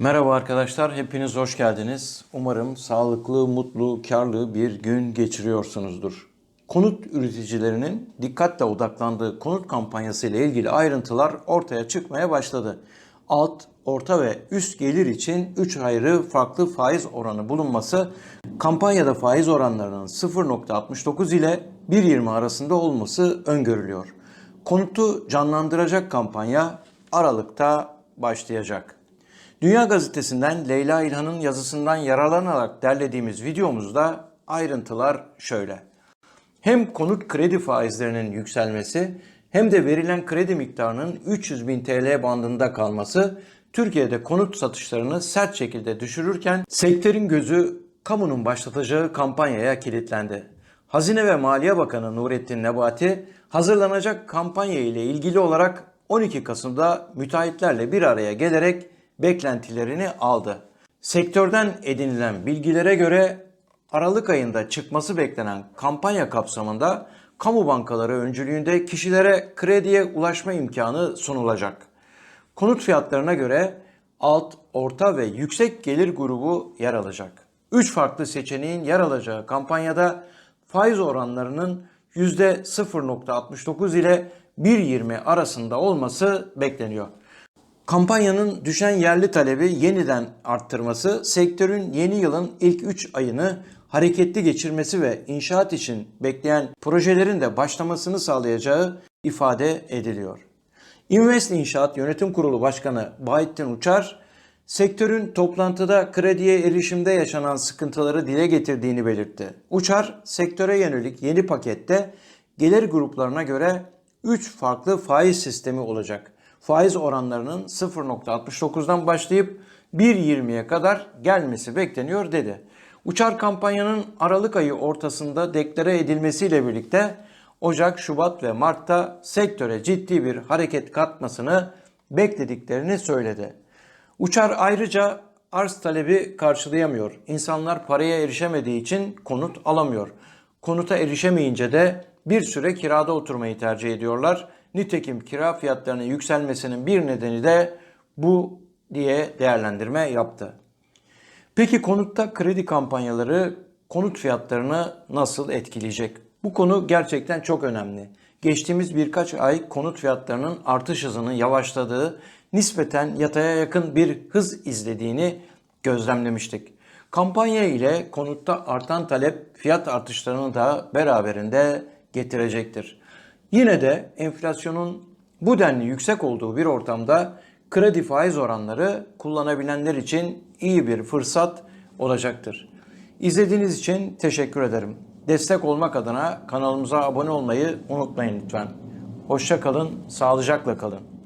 Merhaba arkadaşlar, hepiniz hoş geldiniz. Umarım sağlıklı, mutlu, karlı bir gün geçiriyorsunuzdur. Konut üreticilerinin dikkatle odaklandığı konut kampanyası ile ilgili ayrıntılar ortaya çıkmaya başladı. Alt, orta ve üst gelir için 3 ayrı farklı faiz oranı bulunması, kampanyada faiz oranlarının 0.69 ile 1.20 arasında olması öngörülüyor. Konutu canlandıracak kampanya Aralık'ta başlayacak. Dünya Gazetesi'nden Leyla İlhan'ın yazısından yararlanarak derlediğimiz videomuzda ayrıntılar şöyle. Hem konut kredi faizlerinin yükselmesi hem de verilen kredi miktarının 300 bin TL bandında kalması Türkiye'de konut satışlarını sert şekilde düşürürken sektörün gözü kamunun başlatacağı kampanyaya kilitlendi. Hazine ve Maliye Bakanı Nurettin Nebati hazırlanacak kampanya ile ilgili olarak 12 Kasım'da müteahhitlerle bir araya gelerek beklentilerini aldı. Sektörden edinilen bilgilere göre Aralık ayında çıkması beklenen kampanya kapsamında kamu bankaları öncülüğünde kişilere krediye ulaşma imkanı sunulacak. Konut fiyatlarına göre alt, orta ve yüksek gelir grubu yer alacak. 3 farklı seçeneğin yer alacağı kampanyada faiz oranlarının %0.69 ile 1.20 arasında olması bekleniyor. Kampanyanın düşen yerli talebi yeniden arttırması, sektörün yeni yılın ilk 3 ayını hareketli geçirmesi ve inşaat için bekleyen projelerin de başlamasını sağlayacağı ifade ediliyor. Invest İnşaat Yönetim Kurulu Başkanı Bahattin Uçar, sektörün toplantıda krediye erişimde yaşanan sıkıntıları dile getirdiğini belirtti. Uçar, sektöre yönelik yeni pakette gelir gruplarına göre 3 farklı faiz sistemi olacak. Faiz oranlarının 0.69'dan başlayıp 1.20'ye kadar gelmesi bekleniyor dedi. Uçar kampanyanın Aralık ayı ortasında deklare edilmesiyle birlikte Ocak, Şubat ve Mart'ta sektöre ciddi bir hareket katmasını beklediklerini söyledi. Uçar ayrıca arz talebi karşılayamıyor. İnsanlar paraya erişemediği için konut alamıyor. Konuta erişemeyince de bir süre kirada oturmayı tercih ediyorlar. Nitekim kira fiyatlarının yükselmesinin bir nedeni de bu diye değerlendirme yaptı. Peki konutta kredi kampanyaları konut fiyatlarını nasıl etkileyecek? Bu konu gerçekten çok önemli. Geçtiğimiz birkaç ay konut fiyatlarının artış hızının yavaşladığı, nispeten yataya yakın bir hız izlediğini gözlemlemiştik. Kampanya ile konutta artan talep fiyat artışlarını da beraberinde getirecektir. Yine de enflasyonun bu denli yüksek olduğu bir ortamda kredi faiz oranları kullanabilenler için iyi bir fırsat olacaktır. İzlediğiniz için teşekkür ederim. Destek olmak adına kanalımıza abone olmayı unutmayın lütfen. Hoşça kalın, sağlıcakla kalın.